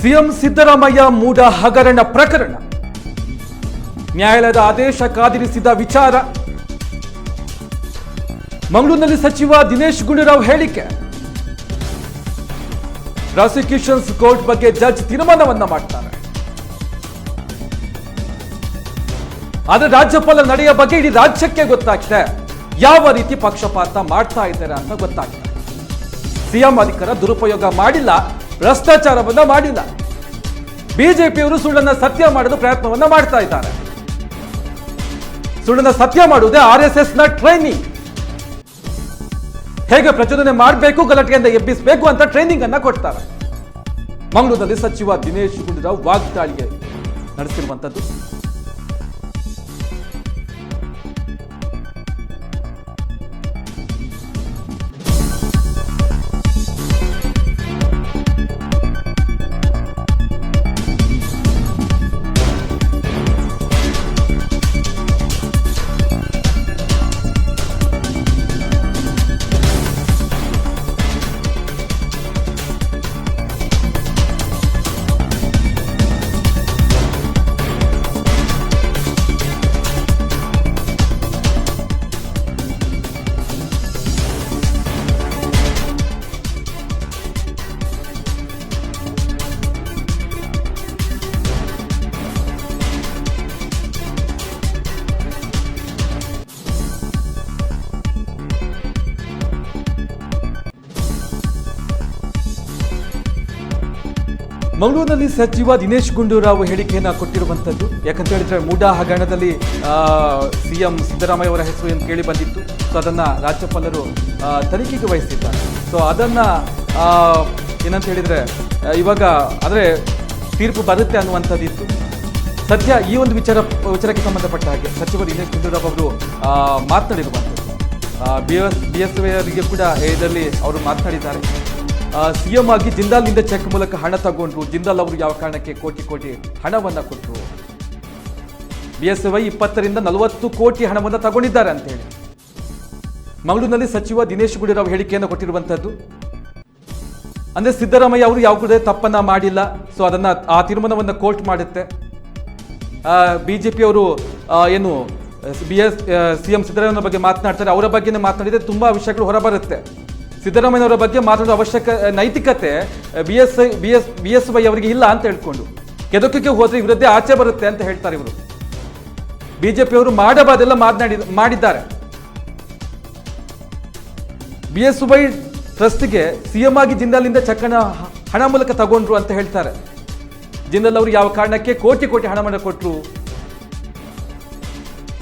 CM Siddaramaiah ಮೂಡ ಹಗರಣ ಪ್ರಕರಣ. ನ್ಯಾಯಾಲಯದ ಆದೇಶ ಕಾದಿರಿಸಿದ ವಿಚಾರ. ಮಂಗಳೂರಿನಲ್ಲಿ ಸಚಿವ ದಿನೇಶ್ ಗುಂಡೂರಾವ್ ಹೇಳಿಕೆ. ಪ್ರಾಸಿಕ್ಯೂಷನ್ಸ್ ಕೋರ್ಟ್ ಬಗ್ಗೆ ಜಡ್ಜ್ ತೀರ್ಮಾನವನ್ನ ಮಾಡ್ತಾರೆ. ಆದ್ರೆ ರಾಜ್ಯಪಾಲ ನಡೆಯ ಬಗ್ಗೆ ಇಡೀ ರಾಜ್ಯಕ್ಕೆ ಗೊತ್ತಾಗ್ತದೆ. ಯಾವ ರೀತಿ ಪಕ್ಷಪಾತ ಮಾಡ್ತಾ ಇದ್ದಾರೆ ಅಂತ ಗೊತ್ತಾಗ್ತದೆ. ಸಿಎಂ ಅಧಿಕಾರ ದುರುಪಯೋಗ ಮಾಡಿಲ್ಲ. ಭ್ರಷ್ಟಾಚಾರವನ್ನ ಮಾಡಿಲ್ಲ. ಬಿಜೆಪಿಯವರು ಸುಳ್ಳನ್ನ ಸತ್ಯ ಮಾಡಲು ಪ್ರಯತ್ನವನ್ನ ಮಾಡ್ತಾ ಇದ್ದಾರೆ. ಸುಳ್ಳನ್ನ ಸತ್ಯ ಮಾಡುವುದೇ ಆರ್ ಎಸ್ ಎಸ್ನ ಟ್ರೈನಿಂಗ್ ಹೇಗೆ ಪ್ರಚೋದನೆ ಮಾಡಬೇಕು, ಗಲಾಟೆಯಿಂದ ಎಬ್ಬಿಸಬೇಕು ಅಂತ ಟ್ರೈನಿಂಗ್ ಅನ್ನ ಕೊಡ್ತಾರೆ. ಮಂಗಳೂರಿನಲ್ಲಿ ಸಚಿವ ದಿನೇಶ್ ಗುಂಡೂರಾವ್ ವಾಗ್ದಾಳಿಗೆ ನಡೆಸಿರುವಂತದ್ದು ಮಂಗಳೂರಿನಲ್ಲಿ ಸಚಿವ ದಿನೇಶ್ ಗುಂಡೂರಾವ್ ಹೇಳಿಕೆಯನ್ನು ಕೊಟ್ಟಿರುವಂತದ್ದು ಯಾಕಂತ ಹೇಳಿದ್ರೆ ಮೂಡಾ ಹಗರಣದಲ್ಲಿ ಸಿಎಂ ಸಿದ್ದರಾಮಯ್ಯ ಅವರ ಹೆಸರು ಏನು ಕೇಳಿ ಬಂದಿತ್ತು. ಸೊ ಅದನ್ನ ರಾಜ್ಯಪಾಲರು ತನಿಖೆಗೆ ವಹಿಸಿದ್ದಾರೆ. ಸೊ ಅದನ್ನ ಏನಂತ ಹೇಳಿದ್ರೆ ಇವಾಗ ಅಂದರೆ ತೀರ್ಪು ಬರುತ್ತೆ ಅನ್ನುವಂಥದ್ದಿತ್ತು. ಸದ್ಯ ಈ ಒಂದು ವಿಚಾರ, ವಿಚಾರಕ್ಕೆ ಸಂಬಂಧಪಟ್ಟ ಹಾಗೆ ಸಚಿವ ದಿನೇಶ್ ಗುಂಡೂರಾವ್ ಅವರು ಮಾತನಾಡಿರುವಂಥದ್ದು. ಬಿ ಎಸ್ ಬಿ ಎಸ್ ಅವರಿಗೆ ಕೂಡ ಇದರಲ್ಲಿ ಅವರು ಮಾತನಾಡಿದ್ದಾರೆ. ಸಿಎಂ ಆಗಿ ಜಿಂದಾಲ್ನಿಂದ ಚೆಕ್ ಮೂಲಕ ಹಣ ತಗೊಂಡ್ರು. ಜಿಂದಾಲ್ ಅವರು ಯಾವ ಕಾರಣಕ್ಕೆ ಕೋಟಿ ಕೋಟಿ ಹಣವನ್ನ ಕೊಟ್ಟರು ಬಿ ಎಸ್ ವೈ ಇಪ್ಪತ್ತರಿಂದ ನಲವತ್ತು ಕೋಟಿ ಹಣವನ್ನು ತಗೊಂಡಿದ್ದಾರೆ ಅಂತ ಹೇಳಿ. ಮಂಗಳೂರಿನಲ್ಲಿ ಸಚಿವ ದಿನೇಶ್ ಗುಂಡೂರಾವ್ ಹೇಳಿಕೆಯನ್ನು ಕೊಟ್ಟಿರುವಂತದ್ದು. ಅಂದ್ರೆ ಸಿದ್ದರಾಮಯ್ಯ ಅವರು ಯಾವ ಕೂಡ ತಪ್ಪನ್ನ ಮಾಡಿಲ್ಲ. ಸೊ ಅದನ್ನ ಆ ತೀರ್ಮಾನವನ್ನ ಕೋರ್ಟ್ ಮಾಡುತ್ತೆ. ಬಿಜೆಪಿ ಅವರು ಏನು B S C M Siddaramaiah ಬಗ್ಗೆ ಮಾತನಾಡ್ತಾರೆ. ಅವರ ಬಗ್ಗೆ ಮಾತನಾಡಿದ್ರೆ ತುಂಬಾ ವಿಷಯಗಳು ಹೊರಬರುತ್ತೆ. ಸಿದ್ದರಾಮಯ್ಯನವರ ಬಗ್ಗೆ ಮಾತನಾಡೋ ಅವಶ್ಯಕ ನೈತಿಕತೆ B S B S B S Y ಅವರಿಗೆ ಇಲ್ಲ ಅಂತ ಹೇಳ್ಕೊಂಡು ಕೆದಕಕ್ಕೆ ಹೋದ್ರೆ ಇವರದ್ದೇ ಆಚೆ ಬರುತ್ತೆ ಅಂತ ಹೇಳ್ತಾರೆ ಇವರು. ಬಿಜೆಪಿ ಅವರು ಮಾಡಬಾರ್ದೆಲ್ಲ ಮಾತನಾಡಿ, ಮಾಡಿದ್ದಾರೆ. ಬಿ ಎಸ್ ವೈ ಟ್ರಸ್ಟ್ಗೆ ಸಿಎಂ ಆಗಿ ಜಿಂದಾಲ್ನಿಂದ ಚಕ್ಕನ ಹಣ ಮೂಲಕ ತಗೊಂಡ್ರು ಅಂತ ಹೇಳ್ತಾರೆ. ಜಿಂದಾಲ್ ಅವರು ಯಾವ ಕಾರಣಕ್ಕೆ ಕೋಟಿ ಕೋಟಿ ಹಣ ಕೊಟ್ಟರು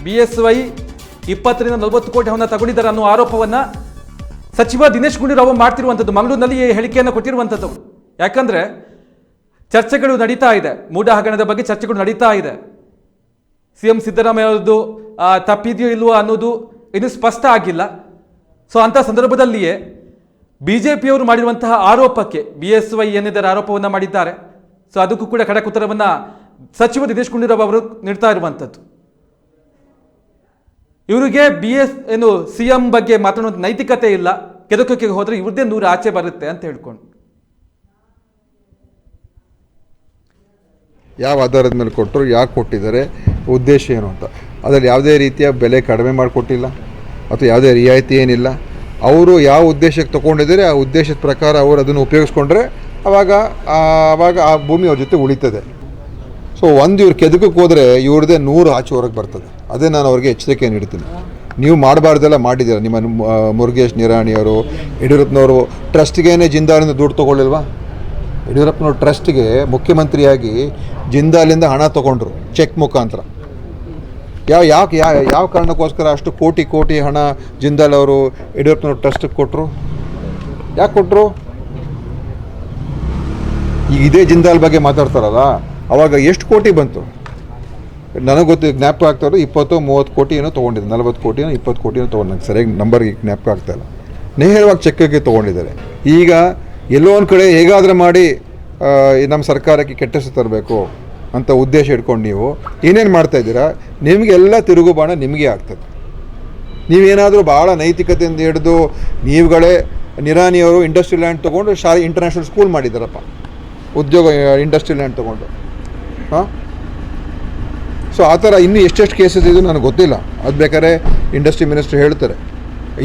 ಬಿ ಎಸ್ ವೈ ಇಪ್ಪತ್ತರಿಂದ ನಲವತ್ತು ಕೋಟಿ ಹಣ ತಗೊಂಡಿದ್ದಾರೆ ಅನ್ನೋ ಆರೋಪವನ್ನ ಸಚಿವ ದಿನೇಶ್ ಗುಂಡೂರಾವ್ ಮಾಡ್ತಿರುವಂಥದ್ದು ಮಂಗಳೂರಿನಲ್ಲಿ ಈ ಹೇಳಿಕೆಯನ್ನು ಕೊಟ್ಟಿರುವಂಥದ್ದು. ಯಾಕಂದರೆ ಚರ್ಚೆಗಳು ನಡೀತಾ ಇದೆ. ಮೂಢ ಹಗರಣದ ಬಗ್ಗೆ ಚರ್ಚೆಗಳು ನಡೀತಾ ಇದೆ. ಸಿಎಂ ಸಿದ್ದರಾಮಯ್ಯ ಅವರದ್ದು ತಪ್ಪಿದೆಯೋ ಇಲ್ವೋ ಅನ್ನೋದು ಇನ್ನೂ ಸ್ಪಷ್ಟ ಆಗಿಲ್ಲ. ಸೊ, ಅಂಥ ಸಂದರ್ಭದಲ್ಲಿಯೇ ಬಿ ಜೆ ಪಿಯವರು ಮಾಡಿರುವಂತಹ ಆರೋಪಕ್ಕೆ, ಬಿ ಎಸ್ ವೈ ಏನಿದ್ದಾರೆ ಆರೋಪವನ್ನು ಮಾಡಿದ್ದಾರೆ. ಸೊ, ಅದಕ್ಕೂ ಕೂಡ ಖಡಕ್ ಉತ್ತರವನ್ನು ಸಚಿವ ದಿನೇಶ್ ಗುಂಡೂರಾವ್ ಅವರು ನೀಡ್ತಾ ಇರುವಂಥದ್ದು. ಇವರಿಗೆ ಬಿ ಎಸ್, ಏನು ಸಿ ಎಂ ಬಗ್ಗೆ ಮಾತನಾಡುವಂಥ ನೈತಿಕತೆ ಇಲ್ಲ. ಕೆದಕಕ್ಕೆ ಹೋದರೆ ಇವ್ರದ್ದೇ ನೂರು ಆಚೆ ಬರುತ್ತೆ ಅಂತ ಹೇಳ್ಕೊಂಡು ಯಾವ ಆಧಾರದ ಮೇಲೆ ಕೊಟ್ಟರು, ಯಾಕೆ ಕೊಟ್ಟಿದ್ದಾರೆ, ಉದ್ದೇಶ ಏನು ಅಂತ. ಅದರಲ್ಲಿ ಯಾವುದೇ ರೀತಿಯ ಬೆಲೆ ಕಡಿಮೆ ಮಾಡಿಕೊಟ್ಟಿಲ್ಲ, ಅಥವಾ ಯಾವುದೇ ರಿಯಾಯಿತಿ ಏನಿಲ್ಲ. ಅವರು ಯಾವ ಉದ್ದೇಶಕ್ಕೆ ತೊಗೊಂಡಿದ್ದಾರೆ, ಆ ಉದ್ದೇಶದ ಪ್ರಕಾರ ಅವರು ಅದನ್ನು ಉಪಯೋಗಿಸ್ಕೊಂಡ್ರೆ ಆವಾಗ ಅವಾಗ ಆ ಭೂಮಿ ಅವ್ರ ಜೊತೆ ಉಳಿತದೆ. ಸೊ ಒಂದು ಇವ್ರು ಕೆದಕಕ್ಕೆ ಹೋದರೆ ಇವ್ರದ್ದೇ ನೂರು ಆಚೆ ಹೊರಗೆ ಬರ್ತದೆ. ಅದೇ ನಾನು ಅವ್ರಿಗೆ ಎಚ್ಚರಿಕೆ ನೀಡ್ತೀನಿ. ನೀವು ಮಾಡಬಾರ್ದೆಲ್ಲ ಮಾಡಿದ್ದೀರಾ? ನಿಮ್ಮ ಮುರುಗೇಶ್ ನಿರಾಣಿಯವರು ಯಡಿಯೂರಪ್ಪನವರು ಟ್ರಸ್ಟ್ಗೇನೆ ಜಿಂದಾಲಿಂದ ದುಡ್ಡು ತೊಗೊಳ್ಳಿಲ್ವಾ? ಯಡಿಯೂರಪ್ಪನವ್ರ ಟ್ರಸ್ಟ್ಗೆ ಮುಖ್ಯಮಂತ್ರಿಯಾಗಿ ಜಿಂದಾಲಿಂದ ಹಣ ತೊಗೊಂಡ್ರು, ಚೆಕ್ ಮುಖಾಂತರ. ಯಾವ, ಯಾಕೆ ಯಾವ ಯಾವ ಕಾರಣಕ್ಕೋಸ್ಕರ ಅಷ್ಟು ಕೋಟಿ ಕೋಟಿ ಹಣ ಜಿಂದಾಲ್ ಅವರು ಯಡಿಯೂರಪ್ಪನವ್ರ ಟ್ರಸ್ಟ್ಗೆ ಕೊಟ್ಟರು ಯಾಕೆ ಕೊಟ್ಟರು ಈಗ ಇದೇ ಜಿಂದಾಲ್ ಬಗ್ಗೆ ಮಾತಾಡ್ತಾರಲ್ಲ, ಅವಾಗ ಎಷ್ಟು ಕೋಟಿ ಬಂತು? ನನಗೆ ಗೊತ್ತು ಜ್ಞಾಪಕ ಆಗ್ತಾ ಇರೋದು ಇಪ್ಪತ್ತು, ಮೂವತ್ತು ಕೋಟಿ ಏನೋ ತೊಗೊಂಡಿದ್ದೆ. ನಲ್ವತ್ತು ಕೋಟಿನೋ, ಇಪ್ಪತ್ತು ಕೋಟಿನೋ ತೊಗೊಂಡು ನಂಗೆ ಸರಿಯಾಗಿ ನಂಬರ್ಗೆ ಜ್ಞಾಪಕ ಆಗ್ತಾ ಇಲ್ಲ. ನೇರವಾಗಿ ಚೆಕ್ಕಿಗೆ ತೊಗೊಂಡಿದ್ದಾರೆ. ಈಗ ಎಲ್ಲೋ ಒಂದು ಕಡೆ ಹೇಗಾದರೂ ಮಾಡಿ ನಮ್ಮ ಸರ್ಕಾರಕ್ಕೆ ಕೆಟ್ಟ ತರಬೇಕು ಅಂತ ಉದ್ದೇಶ ಇಟ್ಕೊಂಡು ನೀವು ಏನೇನು ಮಾಡ್ತಾ ಇದ್ದೀರಾ? ನಿಮಗೆಲ್ಲ ತಿರುಗುಬಾಣ ನಿಮಗೆ ಆಗ್ತದೆ. ನೀವೇನಾದರೂ ಭಾಳ ನೈತಿಕತೆಯಿಂದ ಹಿಡಿದು ನೀವುಗಳೇ ನಿರಾನಿಯವರು ಇಂಡಸ್ಟ್ರಿ ಲ್ಯಾಂಡ್ ತೊಗೊಂಡು ಶಾಲೆ ಇಂಟರ್ನ್ಯಾಷನಲ್ ಸ್ಕೂಲ್ ಮಾಡಿದ್ದಾರಪ್ಪ. ಉದ್ಯೋಗ ಇಂಡಸ್ಟ್ರಿ ಲ್ಯಾಂಡ್ ತೊಗೊಂಡು. ಹಾಂ? ಸೊ ಆ ಥರ ಇನ್ನೂ ಎಷ್ಟೆಷ್ಟು ಕೇಸಸ್ ಇದು ನನಗೆ ಗೊತ್ತಿಲ್ಲ. ಅದು ಬೇಕಾದ್ರೆ ಇಂಡಸ್ಟ್ರಿ ಮಿನಿಸ್ಟ್ರ್ ಹೇಳ್ತಾರೆ.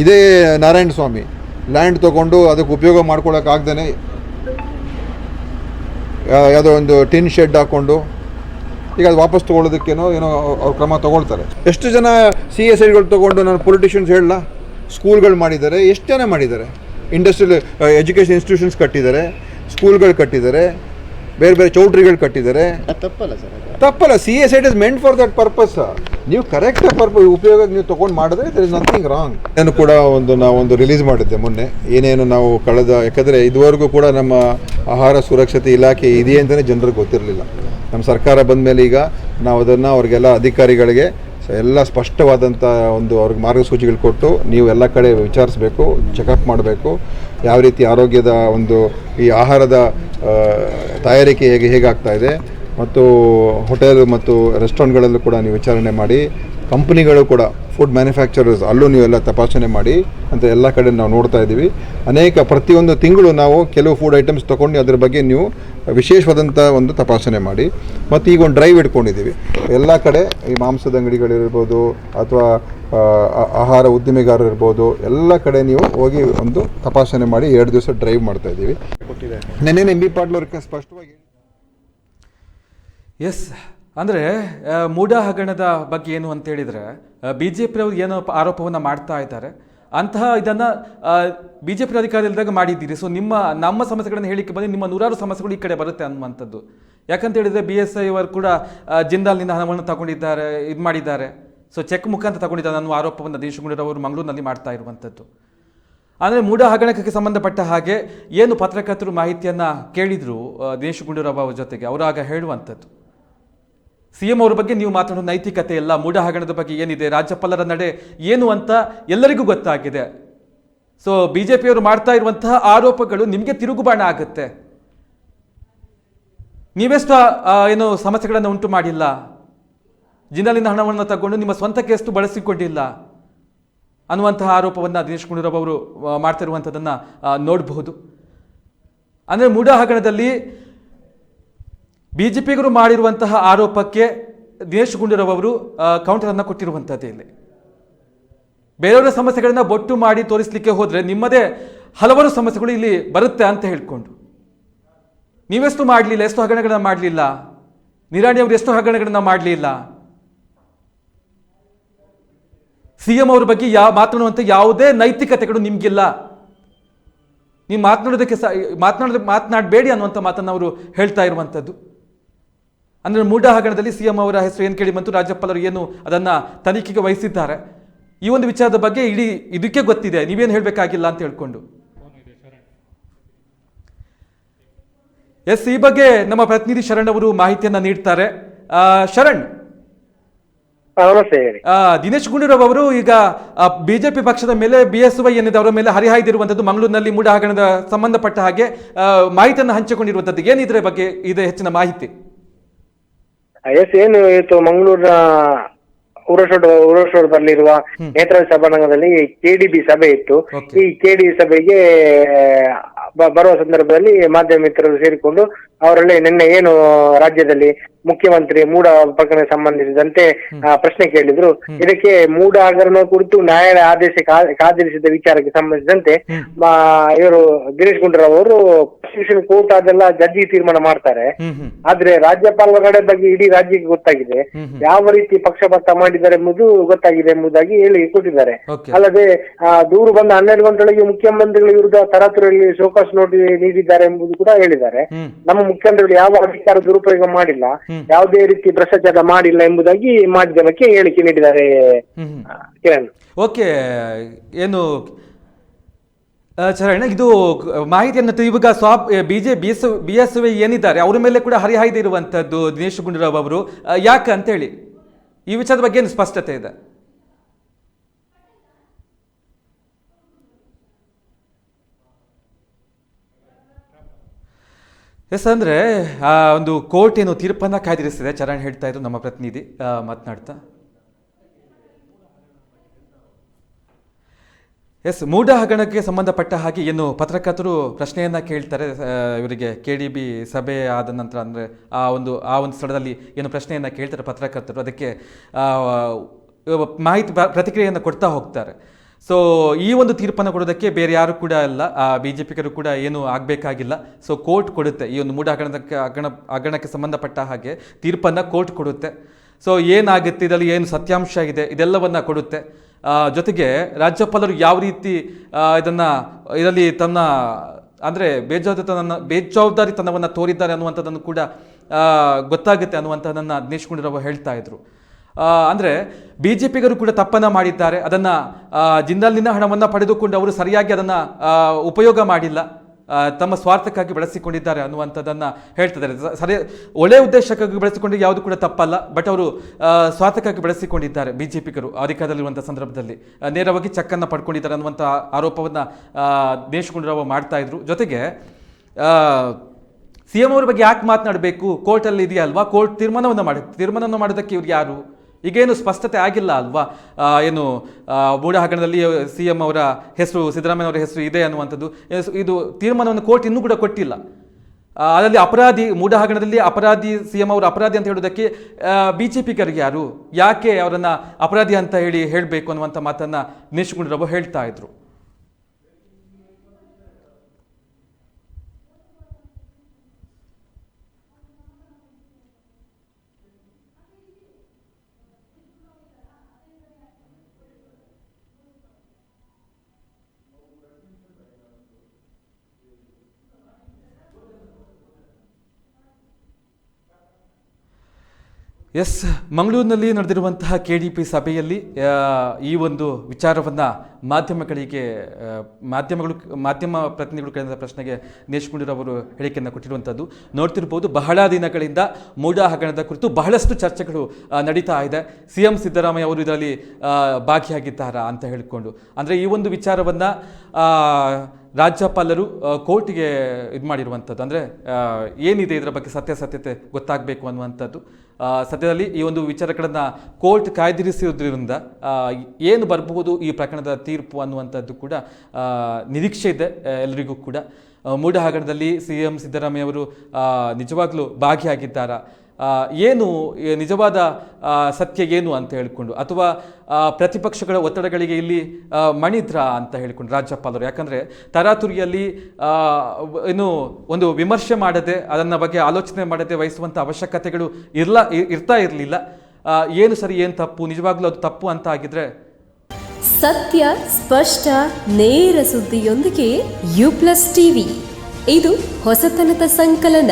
ಇದೇ ನಾರಾಯಣ ಸ್ವಾಮಿ ಲ್ಯಾಂಡ್ ತೊಗೊಂಡು ಅದಕ್ಕೆ ಉಪಯೋಗ ಮಾಡ್ಕೊಳಕ್ಕಾಗ್ದೇ ಯಾವುದೋ ಒಂದು ಟಿನ್ ಶೆಡ್ ಹಾಕ್ಕೊಂಡು ಈಗ ಅದು ವಾಪಸ್ ತೊಗೊಳೋದಕ್ಕೇನೋ ಏನೋ ಅವ್ರು ಕ್ರಮ ತೊಗೊಳ್ತಾರೆ. ಎಷ್ಟು ಜನ ಸಿ ಎಸ್ ಐಗಳು ತೊಗೊಂಡು ನಾನು ಪೊಲಿಟಿಷಿಯನ್ಸ್ ಹೇಳಲ್ಲ ಸ್ಕೂಲ್ಗಳು ಮಾಡಿದ್ದಾರೆ, ಎಷ್ಟು ಜನ ಮಾಡಿದ್ದಾರೆ? ಇಂಡಸ್ಟ್ರಿಯಲ್ ಎಜುಕೇಷನ್ ಇನ್ಸ್ಟಿಟ್ಯೂಷನ್ಸ್ ಕಟ್ಟಿದ್ದಾರೆ ಸ್ಕೂಲ್ಗಳು ಕಟ್ಟಿದ್ದಾರೆ. ಬೇರೆ ಬೇರೆ ಚೌಟ್ರಿಗಳು ಕಟ್ಟಿದ್ದಾರೆ. ತಪ್ಪಲ್ಲ ಸರ್ ಅದು. ತಪ್ಪಲ್ಲ C S it is meant for that purpose ನೀವು ಕರೆಕ್ಟ್ ಪರ್ಪಸ್ ಉಪಯೋಗ ನೀವು ತೊಗೊಂಡು ಮಾಡಿದ್ರೆ ದರ್ ಇಸ್ ನಥಿಂಗ್ ರಾಂಗ್ ನಾನು ಕೂಡ ಒಂದು ನಾವೊಂದು ರಿಲೀಸ್ ಮಾಡಿದ್ದೆ ಮೊನ್ನೆ. ಏನೇನು ನಾವು ಕಳೆದ ಯಾಕಂದರೆ ಇದುವರೆಗೂ ಕೂಡ ನಮ್ಮ ಆಹಾರ ಸುರಕ್ಷತೆ ಇಲಾಖೆ ಇದೆಯೇ ಅಂತಲೇ ಜನರಿಗೆ ಗೊತ್ತಿರಲಿಲ್ಲ. ನಮ್ಮ ಸರ್ಕಾರ ಬಂದ ಮೇಲೆ ಈಗ ನಾವು ಅದನ್ನು ಅವ್ರಿಗೆಲ್ಲ ಅಧಿಕಾರಿಗಳಿಗೆ ಎಲ್ಲ ಸ್ಪಷ್ಟವಾದಂಥ ಒಂದು ಅವ್ರಿಗೆ ಮಾರ್ಗಸೂಚಿಗಳು ಕೊಟ್ಟು ನೀವು ಎಲ್ಲ ಕಡೆ ವಿಚಾರಿಸಬೇಕು ಚೆಕಪ್ ಮಾಡಬೇಕು. ಯಾವ ರೀತಿ ಆರೋಗ್ಯದ ಒಂದು ಈ ಆಹಾರದ ತಯಾರಿಕೆ ಹೇಗೆ ಹೇಗಾಗ್ತಾ ಇದೆ. ಮತ್ತು ಹೋಟೆಲ್ ಮತ್ತು ರೆಸ್ಟೋರೆಂಟ್ಗಳಲ್ಲೂ ಕೂಡ ನೀವು ವಿಚಾರಣೆ ಮಾಡಿ ಕಂಪ್ನಿಗಳು ಕೂಡ ಫುಡ್ ಮ್ಯಾನುಫ್ಯಾಕ್ಚರರ್ಸ್ ಅಲ್ಲೂ ನೀವೆಲ್ಲ ತಪಾಸಣೆ ಮಾಡಿ ಅಂತ ಎಲ್ಲ ಕಡೆ ನಾವು ನೋಡ್ತಾ ಇದ್ದೀವಿ. ಅನೇಕ ಪ್ರತಿಯೊಂದು ತಿಂಗಳು ನಾವು ಕೆಲವು ಫುಡ್ ಐಟಮ್ಸ್ ತೊಗೊಂಡು ಅದ್ರ ಬಗ್ಗೆ ನೀವು ವಿಶೇಷವಾದಂಥ ಒಂದು ತಪಾಸಣೆ ಮಾಡಿ. ಮತ್ತು ಈಗ ಒಂದು ಡ್ರೈವ್ ಇಟ್ಕೊಂಡಿದ್ದೀವಿ. ಎಲ್ಲ ಕಡೆ ಈ ಮಾಂಸದ ಅಂಗಡಿಗಳಿರ್ಬೋದು ಅಥವಾ ಆಹಾರ ಉದ್ದಿಮೆಗಾರರು ಇರ್ಬೋದು ಎಲ್ಲ ಕಡೆ ನೀವು ಹೋಗಿ ಒಂದು ತಪಾಸಣೆ ಮಾಡಿ ಎರಡು ದಿವಸ ಡ್ರೈವ್ ಮಾಡ್ತಾ ಇದ್ದೀವಿ. ನೆನ್ನೆ ಎಂ ಬಿ ಪಾಟ್ಲವ್ರಿಗೆ ಸ್ಪಷ್ಟವಾಗಿ ಎಸ್ ಅಂದರೆ ಮೂಢ ಹಗರಣದ ಬಗ್ಗೆ ಏನು ಅಂತ ಹೇಳಿದರೆ ಬಿ ಜೆ ಪಿಯವರು ಏನೋ ಆರೋಪವನ್ನು ಮಾಡ್ತಾ ಇದ್ದಾರೆ. ಅಂತಹ ಇದನ್ನು ಬಿ ಜೆ ಪಿ ಅಧಿಕಾರ ಇಲ್ದಾಗ ಮಾಡಿದ್ದೀರಿ. ಸೊ ನಿಮ್ಮ, ನಮ್ಮ ಸಮಸ್ಯೆಗಳನ್ನು ಹೇಳಿಕೆ ಬಂದು ನಿಮ್ಮ ನೂರಾರು ಸಮಸ್ಯೆಗಳು ಈ ಕಡೆ ಬರುತ್ತೆ ಅನ್ನುವಂಥದ್ದು. ಯಾಕಂತ ಹೇಳಿದರೆ ಬಿ ಎಸ್ ಐ ಅವರು ಕೂಡ ಜಿಂದಾಲ್ನಿಂದ ಹಣವನ್ನು ತಗೊಂಡಿದ್ದಾರೆ, ಇದು ಮಾಡಿದ್ದಾರೆ. ಸೊ ಚೆಕ್ ಮುಖಾಂತರ ತಗೊಂಡಿದ್ದಾರೆ ಅನ್ನೋ ಆರೋಪವನ್ನು ದಿನೇಶ್ ಅವರು ಮಂಗಳೂರಿನಲ್ಲಿ ಮಾಡ್ತಾ ಇರುವಂಥದ್ದು. ಅಂದರೆ, ಮೂಢ ಹಗರಣಕ್ಕೆ ಸಂಬಂಧಪಟ್ಟ ಹಾಗೆ ಏನು ಪತ್ರಕರ್ತರು ಮಾಹಿತಿಯನ್ನು ಕೇಳಿದರು ದಿನೇಶ್ ಗುಂಡೂರಾವ್ ಅವರ ಜೊತೆಗೆ ಅವರು ಆಗ ಹೇಳುವಂಥದ್ದು. ಸಿ ಅವರ ಬಗ್ಗೆ ನೀವು ಮಾತಾಡೋ ನೈತಿಕತೆ ಇಲ್ಲ ಮೂಢ ಹಗರಣದ ಬಗ್ಗೆ ಏನಿದೆ, ರಾಜ್ಯಪಾಲರ ನಡೆ ಏನು ಅಂತ ಎಲ್ಲರಿಗೂ ಗೊತ್ತಾಗಿದೆ. ಸೊ ಬಿ ಜೆ ಪಿಯವರು ಮಾಡ್ತಾ ಇರುವಂತಹ ಆರೋಪಗಳು ನಿಮಗೆ ತಿರುಗುಬಾಣ ಆಗುತ್ತೆ. ನೀವೆಷ್ಟು ಏನು ಸಮಸ್ಯೆಗಳನ್ನು ಉಂಟು ಮಾಡಿಲ್ಲ? ಜಿನ್ನಲಿನ ಹಣವನ್ನು ತಗೊಂಡು ನಿಮ್ಮ ಸ್ವಂತಕ್ಕೆ ಎಷ್ಟು ಬಳಸಿಕೊಂಡಿಲ್ಲ? ಅನ್ನುವಂತಹ ಆರೋಪವನ್ನು ದಿನೇಶ್ ಗುಂಡೂರಾವ್ ಅವರು ಮಾಡ್ತಿರುವಂಥದ್ದನ್ನು ನೋಡಬಹುದು. ಅಂದರೆ ಮೂಢ ಹಗರಣದಲ್ಲಿ ಬಿ ಜೆ ಪಿಗರು ಮಾಡಿರುವಂತಹ ಆರೋಪಕ್ಕೆ ದಿನೇಶ್ ಗುಂಡೂರಾವ್ ಅವರು ಕೌಂಟರನ್ನು ಕೊಟ್ಟಿರುವಂಥದ್ದು ಇಲ್ಲಿ. ಬೇರೆಯವರ ಸಮಸ್ಯೆಗಳನ್ನು ಬೊಟ್ಟು ಮಾಡಿ ತೋರಿಸಲಿಕ್ಕೆ ಹೋದರೆ ನಿಮ್ಮದೇ ಹಲವಾರು ಸಮಸ್ಯೆಗಳು ಇಲ್ಲಿ ಬರುತ್ತೆ ಅಂತ ಹೇಳಿಕೊಂಡು. ನೀವೆಷ್ಟು ಮಾಡಲಿಲ್ಲ, ಎಷ್ಟು ಹಗರಣಗಳನ್ನು ಮಾಡಲಿಲ್ಲ? ನಿರಾಣಿ ಅವರು ಎಷ್ಟು ಹಗರಣಗಳನ್ನು ಮಾಡಲಿಲ್ಲ? ಸಿ ಎಂ ಅವ್ರ ಬಗ್ಗೆ ಯಾವ ಮಾತನಾಡುವಂಥ ಯಾವುದೇ ನೈತಿಕತೆಗಳು ನಿಮಗಿಲ್ಲ. ನೀವು ಮಾತನಾಡೋದಕ್ಕೆ ಸ ಮಾತನಾಡೋದಕ್ಕೆ ಮಾತನಾಡಬೇಡಿ ಅನ್ನುವಂಥ ಮಾತನ್ನು ಅವರು ಹೇಳ್ತಾ ಇರುವಂಥದ್ದು. ಅಂದರೆ ಮೂಢ ಹಗರಣದಲ್ಲಿ ಸಿ ಎಂ ಅವರ ಹೆಸರು ಏನು ಕೇಳಿ ಬಂತು? ರಾಜ್ಯಪಾಲರು ಏನು ಅದನ್ನು ತನಿಖೆಗೆ ವಹಿಸಿದ್ದಾರೆ? ಈ ಒಂದು ವಿಚಾರದ ಬಗ್ಗೆ ಇಡೀ ಇದಕ್ಕೆ ಗೊತ್ತಿದೆ. ನೀವೇನು ಹೇಳಬೇಕಾಗಿಲ್ಲ ಅಂತ ಹೇಳ್ಕೊಂಡು. ಎಸ್ ಈ ಬಗ್ಗೆ ನಮ್ಮ ಪ್ರತಿನಿಧಿ ಶರಣ್ ಅವರು ಮಾಹಿತಿಯನ್ನ ನೀಡ್ತಾರೆ. ಶರಣ್. ದಿನೇಶ್ ಗುಂಡೂರಾವ್ ಅವರು ಈಗ ಬಿಜೆಪಿ ಪಕ್ಷದ ಮೇಲೆ ಬಿ ಎಸ್ ವೈ ಏನಿದೆ ಅವರ ಮೇಲೆ ಹರಿಹಾಯ್ದಿರುವಂತದ್ದು ಮಂಗಳೂರಿನಲ್ಲಿ ಮೂಢ ಹಗರಣದ ಸಂಬಂಧಪಟ್ಟ ಹಾಗೆ ಮಾಹಿತಿಯನ್ನು ಹಂಚಿಕೊಂಡಿರುವಂತದ್ದು ಏನಿದ್ರ ಬಗ್ಗೆ ಇದೆ ಹೆಚ್ಚಿನ ಮಾಹಿತಿ? ಎಸ್ ಏನು ಇವತ್ತು ಮಂಗಳೂರಿನ ಉರಸೋಡ್ ಬರ್ಲಿರುವ ನೇತ್ರ ಸಭಾಂಗಣದಲ್ಲಿ ಕೆಡಿಬಿ ಸಭೆ ಇತ್ತು. ಈ ಕೆಡಿ ಸಭೆಗೆ ಬರುವ ಸಂದರ್ಭದಲ್ಲಿ ಮಾಧ್ಯಮ ಮಿತ್ರರು ಸೇರಿಕೊಂಡು ಅವರಲ್ಲಿ ನಿನ್ನೆ ಏನು ರಾಜ್ಯದಲ್ಲಿ ಮುಖ್ಯಮಂತ್ರಿ ಮೂಡ ಪ್ರಕರಣಕ್ಕೆ ಸಂಬಂಧಿಸಿದಂತೆ ಆ, ಪ್ರಶ್ನೆ ಕೇಳಿದ್ರು. ಇದಕ್ಕೆ ಮೂಡ ಹಗರಣ ಕುರಿತು ನ್ಯಾಯಾಲಯ ಆದೇಶ ಕಾ- ಕಾದಿರಿಸಿದ ವಿಚಾರಕ್ಕೆ ಸಂಬಂಧಿಸಿದಂತೆ ಇವರು ಗಿರೀಶ್ ಗುಂಡೂರಾವ್ ಅವರು ಕಾನ್ಸ್ಟಿಟ್ಯೂಷನ್ ಕೋರ್ಟ್ ಅದೆಲ್ಲ ಜಡ್ಜಿ ತೀರ್ಮಾನ ಮಾಡ್ತಾರೆ. ಹ್ಮ್ ಹ್ಮ್. ಆದ್ರೆ ರಾಜ್ಯಪಾಲರ ಕಡೆ ಬಗ್ಗೆ ಇಡೀ ರಾಜ್ಯಕ್ಕೆ ಗೊತ್ತಾಗಿದೆ. ಯಾವ ರೀತಿ ಪಕ್ಷಪಾತ ಮಾಡಿದ್ದಾರೆ ಎಂಬುದು ಗೊತ್ತಾಗಿದೆ ಎಂಬುದಾಗಿ ಹೇಳಿ ಕೊಟ್ಟಿದ್ದಾರೆ. ಓಕೆ. ಅಲ್ಲದೆ ಆ, ದೂರು ಬಂದ ಹನ್ನೆರಡು ಗಂಟೆಗಳಿಗೆ ಮುಖ್ಯಮಂತ್ರಿಗಳ ವಿರುದ್ಧ ತರಾತುರಿಯಲ್ಲಿ ಶೋಕಾಸ್ ನೋಟಿಸ್ ನೀಡಿದ್ದಾರೆ ಎಂಬುದು ಕೂಡ ಹೇಳಿದ್ದಾರೆ. ಹ್ಮ್. ನಮ್ಮ ಮುಖ್ಯಮಂತ್ರಿಗಳು ಯಾವ ಅಧಿಕಾರ ದುರುಪಯೋಗ ಮಾಡಿಲ್ಲ ಯಾವುದೇ ರೀತಿ ಭ್ರಷ್ಟಾಚಾರ ಮಾಡಿಲ್ಲ ಎಂಬುದಾಗಿ ಮಾಧ್ಯಮಕ್ಕೆ ಹೇಳಿಕೆ ನೀಡಿದ್ದಾರೆ ಕಿರಣ್. ಓಕೆ ಏನು ಚರಣ ಇದು ಮಾಹಿತಿಯನ್ನು ಇವಾಗ swap B J B S B S Y ಏನಿದ್ದಾರೆ ಅವರ ಮೇಲೆ ಕೂಡ ಹರಿಹಾಯ್ದಿರುವಂಥದ್ದು ದಿನೇಶ್ ಗುಂಡೂರಾವ್ ಅವರು. ಯಾಕೆ ಅಂತೇಳಿ ಈ ವಿಚಾರದ ಬಗ್ಗೆ ಏನು ಸ್ಪಷ್ಟತೆ ಇದೆ? ಎಸ್ ಅಂದರೆ ಒಂದು ಕೋರ್ಟ್ ಏನು ತೀರ್ಪನ್ನು ಕಾಯ್ದಿರಿಸಿದೆ ಚರಣ್ ಹೇಳ್ತಾ ಇದ್ರು ನಮ್ಮ ಪ್ರತಿನಿಧಿ ಆ, ಮಾತನಾಡ್ತಾ. ಎಸ್ ಮೂಢ ಹಗರಣಕ್ಕೆ ಸಂಬಂಧಪಟ್ಟ ಹಾಗೆ ಏನು ಪತ್ರಕರ್ತರು ಪ್ರಶ್ನೆಯನ್ನು ಕೇಳ್ತಾರೆ. ಆ, ಇವರಿಗೆ ಕೆ ಡಿ ಬಿ ಸಭೆ ಆದ ನಂತರ ಅಂದರೆ ಆ ಒಂದು ಆ ಒಂದು ಸ್ಥಳದಲ್ಲಿ ಏನು ಪ್ರಶ್ನೆಯನ್ನು ಕೇಳ್ತಾರೆ ಪತ್ರಕರ್ತರು. ಅದಕ್ಕೆ ಮಾಹಿತಿ ಪ್ರ- ಪ್ರತಿಕ್ರಿಯೆಯನ್ನು ಕೊಡ್ತಾ ಹೋಗ್ತಾರೆ. ಸೊ ಈ ಒಂದು ತೀರ್ಪನ್ನು ಕೊಡೋದಕ್ಕೆ ಬೇರೆ ಯಾರು ಕೂಡ ಅಲ್ಲ ಬಿ ಜೆ ಪಿಗರು ಕೂಡ ಏನು ಆಗಬೇಕಾಗಿಲ್ಲ. ಸೊ ಕೋರ್ಟ್ ಕೊಡುತ್ತೆ. ಈ ಒಂದು ಮೂಢ ಹಗರಣಕ್ಕೆ ಹಗರಣ ಸಂಬಂಧಪಟ್ಟ ಹಾಗೆ ತೀರ್ಪನ್ನು ಕೋರ್ಟ್ ಕೊಡುತ್ತೆ. ಸೊ ಏನಾಗುತ್ತೆ? ಇದರಲ್ಲಿ ಏನು ಸತ್ಯಾಂಶ ಇದೆ? ಇದೆಲ್ಲವನ್ನು ಕೊಡುತ್ತೆ. ಜೊತೆಗೆ ರಾಜ್ಯಪಾಲರು ಯಾವ ರೀತಿ ಇದನ್ನು, ಇದರಲ್ಲಿ ತನ್ನ, ಅಂದರೆ ಬೇಜವಾಬ್ದಾರಿತನ ಬೇಜವಾಬ್ದಾರಿತನವನ್ನು ತೋರಿದ್ದಾರೆ ಅನ್ನುವಂಥದ್ದನ್ನು ಕೂಡ ಗೊತ್ತಾಗುತ್ತೆ ಅನ್ನುವಂಥದ್ದನ್ನು ದಿನೇಶ್ ಗುಂಡೂರಾವ್ ಹೇಳ್ತಾ ಇದ್ರು. ಅಂದ್ರೆ ಬಿ ಜೆ ಪಿಗರು ಕೂಡ ತಪ್ಪನ್ನು ಮಾಡಿದ್ದಾರೆ. ಅದನ್ನು ಜಿಂದಾಲ್ನಿಂದ ಹಣವನ್ನು ಪಡೆದುಕೊಂಡು ಅವರು ಸರಿಯಾಗಿ ಅದನ್ನು ಉಪಯೋಗ ಮಾಡಿಲ್ಲ. ತಮ್ಮ ಸ್ವಾರ್ಥಕ್ಕಾಗಿ ಬಳಸಿಕೊಂಡಿದ್ದಾರೆ ಅನ್ನುವಂಥದ್ದನ್ನು ಹೇಳ್ತಿದ್ದಾರೆ. ಸರಿ ಒಳ್ಳೆಯ ಉದ್ದೇಶಕ್ಕಾಗಿ ಬಳಸಿಕೊಂಡು ಯಾವುದು ಕೂಡ ತಪ್ಪಲ್ಲ. ಬಟ್ ಅವರು ಸ್ವಾರ್ಥಕ್ಕಾಗಿ ಬಳಸಿಕೊಂಡಿದ್ದಾರೆ ಬಿ ಜೆ ಪಿಗರು ಅಧಿಕಾರದಲ್ಲಿರುವಂಥ ಸಂದರ್ಭದಲ್ಲಿ. ನೇರವಾಗಿ ಚೆಕ್ಕನ್ನು ಪಡ್ಕೊಂಡಿದ್ದಾರೆ ಅನ್ನುವಂಥ ಆರೋಪವನ್ನು ದಿನೇಶ್ ಗುಂಡೂರಾವ್ ಮಾಡ್ತಾ ಇದ್ರು. ಜೊತೆಗೆ ಸಿ ಎಂ ಅವ್ರ ಬಗ್ಗೆ ಯಾಕೆ ಮಾತನಾಡಬೇಕು? ಕೋರ್ಟಲ್ಲಿ ಇದೆಯಲ್ವಾ? ಕೋರ್ಟ್ ತೀರ್ಮಾನವನ್ನು ಮಾಡಿ, ತೀರ್ಮಾನವನ್ನು ಮಾಡೋದಕ್ಕೆ ಇವ್ರು ಯಾರು? ಈಗೇನು ಸ್ಪಷ್ಟತೆ ಆಗಿಲ್ಲ ಅಲ್ವಾ? ಏನು ಬೂಡ ಹಗರಣದಲ್ಲಿ ಸಿ ಎಂ ಅವರ ಹೆಸರು, ಸಿದ್ದರಾಮಯ್ಯ ಅವರ ಹೆಸರು ಇದೆ ಅನ್ನುವಂಥದ್ದು. ಇದು ತೀರ್ಮಾನವನ್ನು ಕೋರ್ಟ್ ಇನ್ನೂ ಕೂಡ ಕೊಟ್ಟಿಲ್ಲ. ಅದರಲ್ಲಿ ಅಪರಾಧಿ ಮೂಢ ಹಗರಣದಲ್ಲಿ ಅಪರಾಧಿ ಸಿ ಎಂ ಅವರು ಅಪರಾಧಿ ಅಂತ ಹೇಳೋದಕ್ಕೆ ಬಿ ಜೆ ಪಿಗರಿಗೆ ಯಾರು? ಯಾಕೆ ಅವರನ್ನು ಅಪರಾಧಿ ಅಂತ ಹೇಳಿ ಹೇಳಬೇಕು ಅನ್ನುವಂಥ ಮಾತನ್ನು ದಿನೇಶ್ ಗುಂಡೂರಾವ್ ಹೇಳ್ತಾ ಇದ್ರು. ಎಸ್, ಮಂಗಳೂರಿನಲ್ಲಿ ನಡೆದಿರುವಂತಹ ಕೆ ಡಿ ಪಿ ಸಭೆಯಲ್ಲಿ ಈ ಒಂದು ವಿಚಾರವನ್ನು ಮಾಧ್ಯಮಗಳಿಗೆ ಮಾಧ್ಯಮಗಳು, ಮಾಧ್ಯಮ ಪ್ರತಿನಿಧಿಗಳು ಕೇಳಿದ ಪ್ರಶ್ನೆಗೆ ಅವರು ಹೇಳಿಕೆಯನ್ನು ಕೊಟ್ಟಿರುವಂಥದ್ದು ನೋಡ್ತಿರ್ಬೋದು, ಬಹಳ ದಿನಗಳಿಂದ ಮೂಢ ಹಗರಣದ ಕುರಿತು ಬಹಳಷ್ಟು ಚರ್ಚೆಗಳು ನಡೀತಾ ಇದೆ. ಸಿ ಎಂ ಸಿದ್ದರಾಮಯ್ಯ ಅವರು ಇದರಲ್ಲಿ ಭಾಗಿಯಾಗಿದ್ದಾರಾ ಅಂತ ಹೇಳಿಕೊಂಡು. ಅಂದರೆ ಈ ಒಂದು ವಿಚಾರವನ್ನು ರಾಜ್ಯಪಾಲರು ಕೋರ್ಟಿಗೆ ಇದು ಮಾಡಿರುವಂಥದ್ದು ಅಂದರೆ ಏನಿದೆ ಇದರ ಬಗ್ಗೆ ಸತ್ಯಾಸತ್ಯತೆ ಗೊತ್ತಾಗಬೇಕು ಅನ್ನುವಂಥದ್ದು. ಸದ್ಯದಲ್ಲಿ ಈ ಒಂದು ವಿಚಾರಗಳನ್ನು ಕೋರ್ಟ್ ಕಾಯ್ದಿರಿಸಿರೋದ್ರಿಂದ ಏನು ಬರಬಹುದು ಈ ಪ್ರಕರಣದ ತೀರ್ಪು ಅನ್ನುವಂಥದ್ದು ಕೂಡ ನಿರೀಕ್ಷೆ ಇದೆ ಎಲ್ಲರಿಗೂ ಕೂಡ. ಮೂಢ ಹಗರಣದಲ್ಲಿ ಸಿ ಎಂ ಸಿದ್ದರಾಮಯ್ಯ ಅವರು ನಿಜವಾಗಲೂ ಭಾಗಿಯಾಗಿದ್ದಾರಾ? ಏನು ನಿಜವಾದ ಸತ್ಯ ಏನು ಅಂತ ಹೇಳಿಕೊಂಡು, ಅಥವಾ ಪ್ರತಿಪಕ್ಷಗಳ ಒತ್ತಡಗಳಿಗೆ ಇಲ್ಲಿ ಮಣಿದ್ರ ಅಂತ ಹೇಳಿಕೊಂಡು ರಾಜ್ಯಪಾಲರು. ಯಾಕಂದರೆ ತರಾತುರಿಯಲ್ಲಿ ಏನು ಒಂದು ವಿಮರ್ಶೆ ಮಾಡದೆ, ಅದನ್ನು ಬಗ್ಗೆ ಆಲೋಚನೆ ಮಾಡದೆ ವಹಿಸುವಂಥ ಅವಶ್ಯಕತೆಗಳು ಇರಲ ಇರ್ತಾ ಇರಲಿಲ್ಲ. ಏನು ಸರಿ, ಏನು ತಪ್ಪು, ನಿಜವಾಗ್ಲೂ ಅದು ತಪ್ಪು ಅಂತ ಆಗಿದ್ರೆ ಸತ್ಯ, ಸ್ಪಷ್ಟ, ನೇರ ಸುದ್ದಿಯೊಂದಿಗೆ ಯು ಪ್ಲಸ್ ಟಿವಿ. ಇದು ಹೊಸತನದ ಸಂಕಲನ.